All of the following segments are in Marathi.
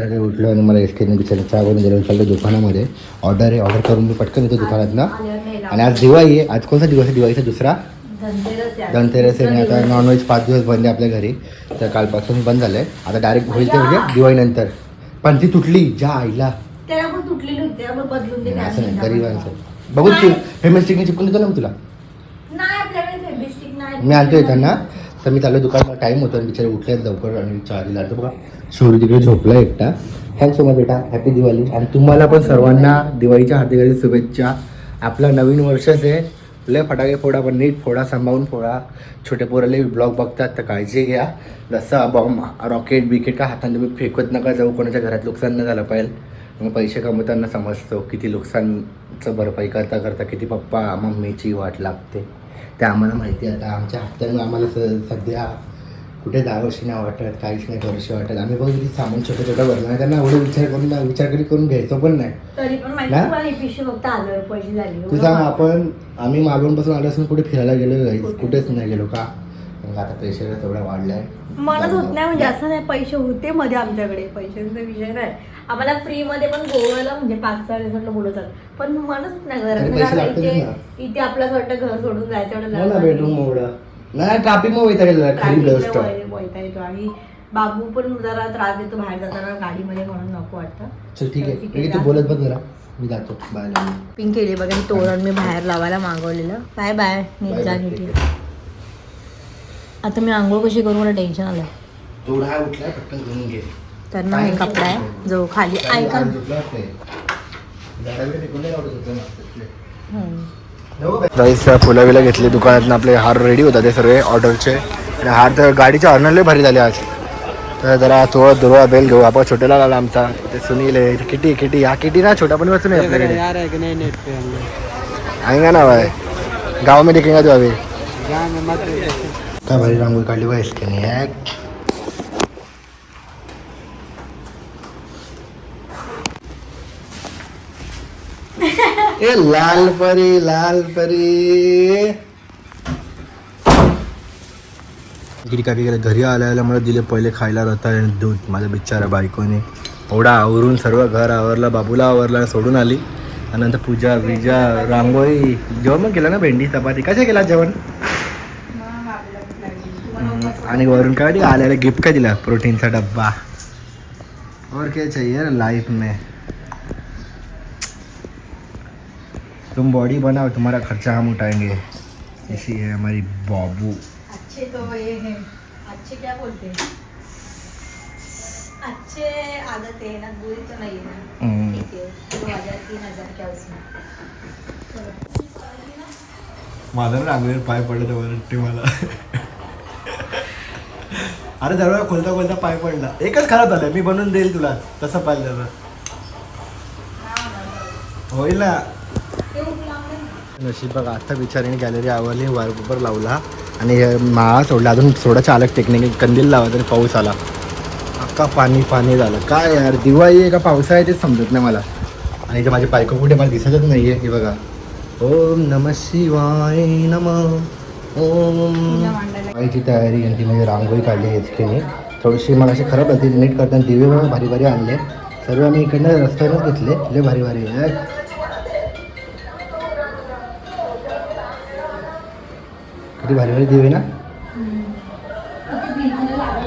सकाळी उठलो आणि मला एस केने बिचारा चहा करून दिलं चाललं दुकानामध्ये. ऑर्डर आहे ऑर्डर करून मी पटकन येतो दुकानात ना आणि आज दिवाळी आहे. आज कोणता दिवस आहे? दिवाळीचा दुसरा? धनतेरस आहे. आता नॉनव्हेज पाच दिवस बंद आहे आपल्या घरी. तर कालपासून बंद झालं आहे आता डायरेक्ट होईल ते म्हणजे दिवाळीनंतर पण ती तुटली ज्या आईला. असं नाही. गरीबांचं बघू तू फेमस स्टिकने चिपकून देतो ना मी तुला. मी आणतोय त्यांना तर मी चाललो दुकानात टाईम होतो आणि बिचारे उठले लवकर आणि चहा दिला. तर बघा. शौर्य तिकडे झोपला एकटा थँक्स सो मच बेटा हॅपी दिवाळी. आणि तुम्हाला पण सर्वांना दिवाळीच्या हार्दिक शुभेच्छा. आपला नवीन वर्षच आहे लय फटाके फोडा पण नीट फोडा सांभाळून फोडा. छोटे पोराले ब्लॉग बघतात तर काळजी घ्या. जसं बॉम्ब रॉकेट बिकेट का हाताने तुम्ही फेकत नका जाऊ कोणाच्या घरात नुकसान नाही झालं पाहिजे. मग पैसे कमवताना समजतो किती नुकसानचं भरपाई करता करता किती पप्पा मम्मीची वाट लागते. ते आम्हाला माहिती आहे आता आमच्या हप्त्यानं आम्हाला स सध्या कुठे वर्षी नाही वाटत काहीच नाही वर्षी वाटत. आम्ही बघ किती सामान छोटं छोटं भरलं नाही त्यांना एवढं विचार करून विचार करी करून घ्यायचो पण नाही. तू सांग आपण आम्ही मालवणपासून आलो असून कुठे फिरायला गेलो नाही कुठेच नाही गेलो का? आता पैसे तेवढा वाढलाय. मनच होत नाही म्हणजे असं नाही पैसे होते मध्ये आमच्याकडे. पैशांचा विषय नाही. आम्हाला फ्री मध्ये पण गोव्याला म्हणजे पाच सहा रिसॉर्टला बोलवतात. पण मनच होत नाही घरात इथे वाटतं घर सोडून जायचं हो. बेडरूम एवढं. नाही ट्राफिक मग वैताग खरी गोष्ट. वै- वैताग येतो आणि बाबू पण जरा त्रास देतो बाहेर जाताना गाडीमध्ये म्हणून नको वाटतं. चल ठीक आहे. ठीक आहे, तू बोलत बघ जरा. मी जातो. बाय पिंक केली बघा ही तोरण मी बाहेर लावायला मागवलेलं. बाय बाय नीट जा नीट. ये. आता मी आंघोळ कशी करू? मला टेन्शन आलं थोडा हा उठलाय पटकन घेऊन घे. तर ना हे कपडा आहे जो खाली ऐका. राईस फुलं बिलं घेतली दुकानातून. आपले हार रेडी होता ते सर्व ऑर्डरचे आणि हार तर गाडीचे ऑर्नरले भारी झाले आज. तर जरा तो दुर्वा बेल घेऊ. आपण छोट्याला आला आमचा. ते सुनील आहे किटी किटी. हा किटी ना छोटा पण वस्तू नाही आपल्याकडे. है कि आएगा ना भाई गाँव में दिखेगा तो. मत काय भारी रांगोळी काढली बघा इसके नाही ए लाल परी लाल परी. किती काकी गेले घरी आल्याला मला दिले पहिले खायला रता आणि दूध. माझ्या बिचारा बायकोने एवढा आवरून सर्व घर आवरला बाबूला आवरला सोडून आली. आणि नंतर पूजा विजा रांगोळी. जेवण पण केलं ना भेंडी चपाती? कशा केला जेवण? आणि वरून काय आल्याला गिफ्ट काय दिला? प्रोटीनचा डब्बा. और क्या चाहिए लाईफ में? तुम बॉडी बनाओ तुम्हारा खर्चा हम उठाएंगे। इसी है हमारी बाबू। अच्छे तो ये है। अच्छे क्या बोलते हैं? अच्छे आदत है ना बुरी तो नहीं है ना। हम्म. ठीक है दो हजार तीन हजार क्या उसमें? माझा रांगोळीवर पाय पडलं वाटते मला अरे दरवाजा खोलता खोलता पाय पडला। एकच खराब झालं मी बनवून देईल तुला तसं पाहिजे त्याचं होईल ना. नशीब बघा आता बिचारीने गॅलरी आवरली वरपर लावला आणि माळा सोडला. अजून थोडा चालक टेक्निक कंदील लावा तरी पाऊस आला. अक्का पाणी पाणी झालं. काय यार दिवाळी आहे का पावसा आहे तेच समजत नाही मला. आणि इथे माझी बायको कुठे मला दिसतच नाही आहे हे बघा. ओम नम शिवाय नम. ओम. आईची तयारी आणि ती म्हणजे रांगोळी काढली एचकेने थोडीशी मला अशी खराब होती नीट करताना दिवे भारी भारी आणले. सर्व आम्ही इकडनं रस्त्यावरच घेतले. लय भारी भारी किती भारी भारी दिवे ना?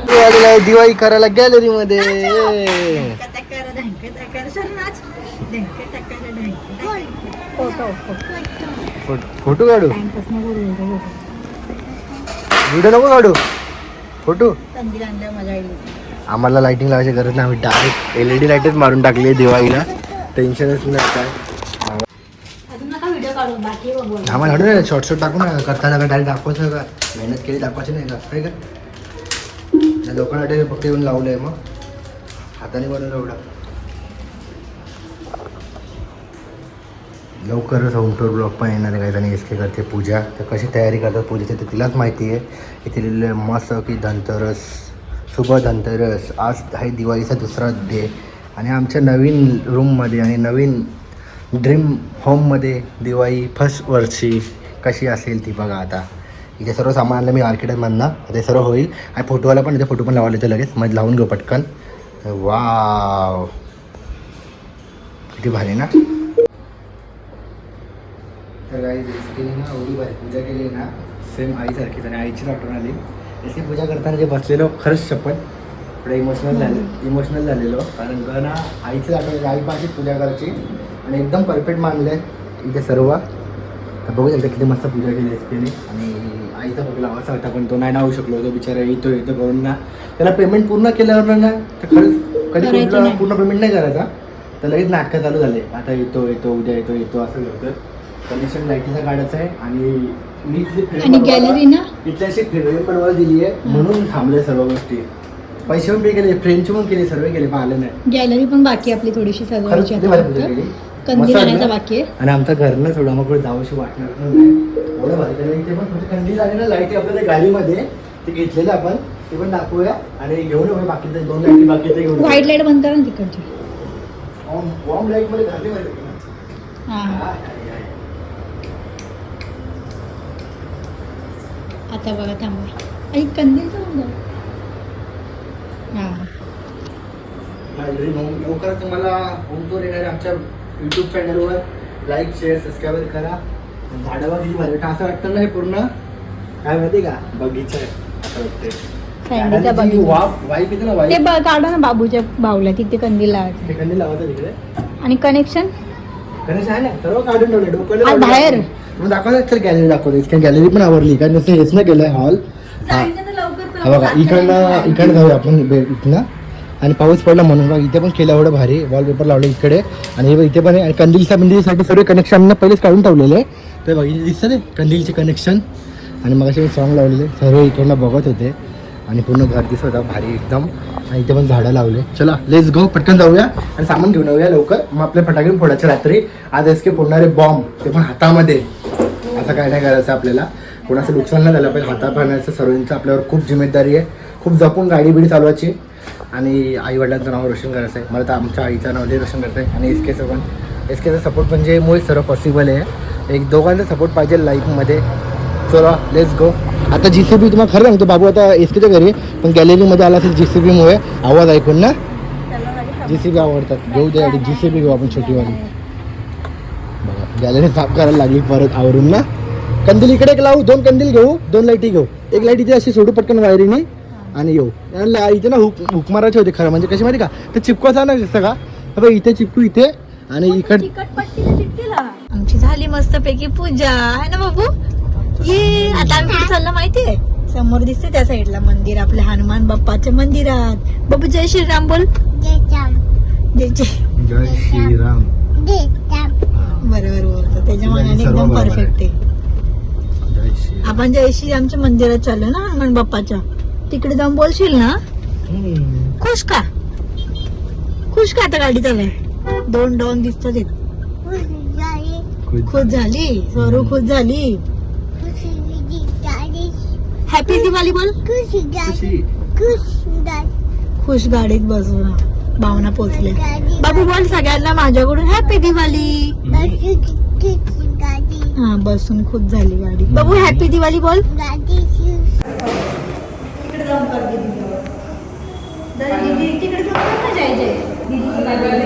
दिवाळीला दिवाळी करायला गॅलरी मध्ये फोटो फोटो काढू? व्हिडिओ नको काढू. फोटो. आम्हाला लाइटिंग लावायची गरज नाही आम्ही डायरेक्ट एल ई डी लाईटच मारून टाकली आहे दिवाळीला. टेन्शनच नाही काय? नका व्हिडिओ काढून बाकी बघू आम्हाला शॉर्ट शॉर्ट टाकू ना. करताना का डायरेक्ट दाखवायचं का? मेहनत केली दाखवायची नाही का? काय का? त्या लोकांना फक्त येऊन लावलं आहे मग. हाताने बनवलं एवढं. लवकरच आउटडोर ब्लॉग पण येणार आहे. काही जणी एस के करते पूजा. तर कशी तयारी करतात पूजेची तर तिलाच माहिती आहे. की लिहिलेलं मस्त की धनतेरस शुभ धनतेरस. आज आहे दिवाळीचा दुसरा डे आणि आमच्या नवीन रूममध्ये आणि नवीन ड्रीम होममध्ये दिवाळी फर्स्ट वर्षी कशी असेल ती बघा आता. इथे सर्व सामान आणलं मी मार्केटमधनं ते सर्व होईल. आणि फोटोवाला पण इथे फोटो पण लावायला येतो लगेच. मध्ये लावून घेऊ पटकन. वाव किती भारी ना. तर काही रेसिपीने ना एवढी भारी पूजा केली ना सेम आईसारखीच आणि आईचीच आठवण आली. रेसिपी पूजा करताना जे बसलेलो खरंच शपथ. थोडं इमोशनल झाले इमोशनल झालेलो. कारण का ना आईचीच आठवण आई पाशीच पूजा करायची. आणि एकदम परफेक्ट मानले इथे सर्व. तर बघू शकता किती मस्त पूजा केली रेसिपीने आणि आईचा बघ लावायचा होता पण तो नाही लावू शकलो. तो बिचारा येतो येतो करून ना. त्याला पेमेंट पूर्ण केल्यावर ना तर खरंच कधी. पूर्ण पेमेंट नाही करायचा. तर लगेच नाटकं चालू झाले. आता येतो येतो उद्या येतो येतो असं करतं कनेक्शन लाईटीचा काढायचं आहे. आणि मी इथली गॅलरी ना? इथली अशी फ्रेम बनवायला दिली आहे. म्हणून थांबले सर्व गोष्टी. पैसे पण पे केले फ्रेमचे पण केले सर्व केले. पण आले नाही. गॅलरी पण बाकी आहे आपली थोडीशी खरंच कंदील आणायचा. बाकी आहे. आणि आमचं घरनं थोडं मग जावंशी वाटणार एवढं भारी इथे पण थोडे कंदील ना लाईटी आपल्या गाडीमध्ये ते घेतलेलं आपण. ते पण दाखवूया. आणि घेऊन येऊया बाकीचे दोन लाईटी बाकीचे घेऊन व्हाईट लाइट बनतात ना तिकडची. वॉर्म लाइटमध्ये घातली? हा. हाय. आता बघा थांबा. आणि हा. लवकरच तुम्हाला होम टूर येणार आमच्या युट्यूब चॅनलवर लाईक शेअर सबस्क्राईब करा. झाडावर भारी. वाटतं. असं वाटतं ना हे पूर्ण? काय माहिती का? बगीचा आहे. असं वाटतंय. सँडीचा बगीचा. येते ना ते ब- काढा ना बाबूच्या बाऊला. तिथे कंदील लावायचं. लावायचं तिकडे. आणि कनेक्शन गणेश आहे ना? सर्व काढून ठेवले आ, लावले. बाहेर? मग दाखवतो गॅलरी दाखवतो गॅलरी पण आवडली कारण नुसतं हेच नाही केलंय हॉल हा. हा बघा इकडनं इकडनं जाऊया आपण. बे- इथनं. आणि पाऊस पडला म्हणून. बघ इथे पण केलं एवढं भारी. वॉलपेपर लावलं इकडे. आणि हे इथे पण आहे. आणि कंदीलच्या बिंदीसाठी सर्व कनेक्शन पहिलेच काढून ठेवलेले आहे. ते बघ दिसतं ते कंदीलचे कनेक्शन आणि मग असे सॉंग लावलेले. सर्व इकडनं बघत होते. आणि पूर्ण घर दिसत होता भारी एकदम. आणि इथे पण झाडं लावले. चला लेस गो पटकन जाऊया. आणि सामान घेऊन येऊया लवकर. मग आपले फटाके फोडायचे रात्री आज एस के फोडणारे बॉम्ब ते पण हातामध्ये. असं काय नाही करायचं आपल्याला. कोणाचं नुकसान नाही झालं पाहिजे. हाता पाहण्याचं सर्वांचं आपल्यावर खूप जिम्मेदारी आहे. खूप जपून गाडी बिडी चालवायची. आणि आई वडिलांचं नाव रोशन करायचं आहे मला तर आमच्या आईचं नाव लई रोशन करायचं आहे आणि एस केचं पण. एस केचा सपोर्ट म्हणजे मुळे सर्व पॉसिबल आहे. एक दोघांचा सपोर्ट पाहिजे लाईफमध्ये चला लेट्स गो आता जी सी बी तुम्हाला खरं सांगतो बाबू आता एस केच्या घरी पण गॅलरीमध्ये आला असेल जी सी बीमुळे आवाज ऐकून ना? जी सी बी आवडतात. घेऊ दे जी सी बी घेऊ आपण छोटीवाली. बघा गॅलरी साफ करायला लागली परत आवरून ना. कंदील इकडे एक लावू दोन कंदील घेऊ दोन लाईटी घेऊ. एक लाइट इथे अशी सोडू पटकन वायरीने आणि येऊ. इथे ना हुक हुक मारायचे होते खरं. म्हणजे कशी माहिती का? ते चिपकवायचा ना दिसतं का? बघ इथे चिपकू इथे आणि इकड आमची झाली मस्त पैकी पूजा. आहे ना बाबू? ये आता आम्ही कुठे चाललो माहितीये? समोर दिसते त्या साईडला मंदिर आपल्या हनुमान बाप्पाच्या मंदिरात. बाबू जय श्रीराम बोल. जय जय जय. श्रीराम. बरोबर बोलतो. त्याच्या मनाने एकदम. परफेक्ट आहे. आपण जय श्रीरामच्या मंदिरात चाललो ना हनुमान बाप्पाच्या? तिकडे जाऊन बोलशील ना. खुश का? खुश का आता गाडीत आलाय? दोन दोन दिसतात. खुश. झाली. सरू खुश झाली? हॅपी दिवाळी बोल. खुशी. खुश गाडीत बसून भावना पोचले बाबू बोल सगळ्यांना माझ्याकडून. हॅपी दिवाळी हा बसून खुश झाली गाडी. बाबू हॅपी दिवाळी बोल तिकडे जाऊन कर दीदी तिकडे जाऊन कर ना जय जय.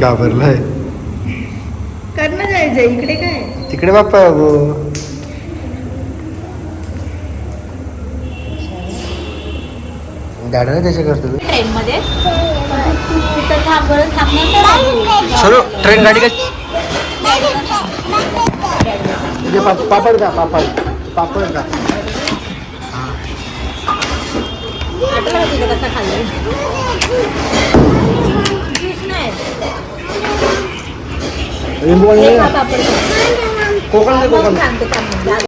घाबरलाय. कर ना जय जय इकडे काय? तिकडे बाप्पा गो दादा त्याचे करतो ट्रेन मध्ये? तिथं थांब बरं थांबणार सर्व ट्रेन गाडी काय म्हणजे पा- पापड का पापड पापड का आठवलं का तिथं कसं खाल्लं ज्यूस नाही लिंबू हे आणि खा पापड खा. कोकण ते मग कोकण सांगते थांब.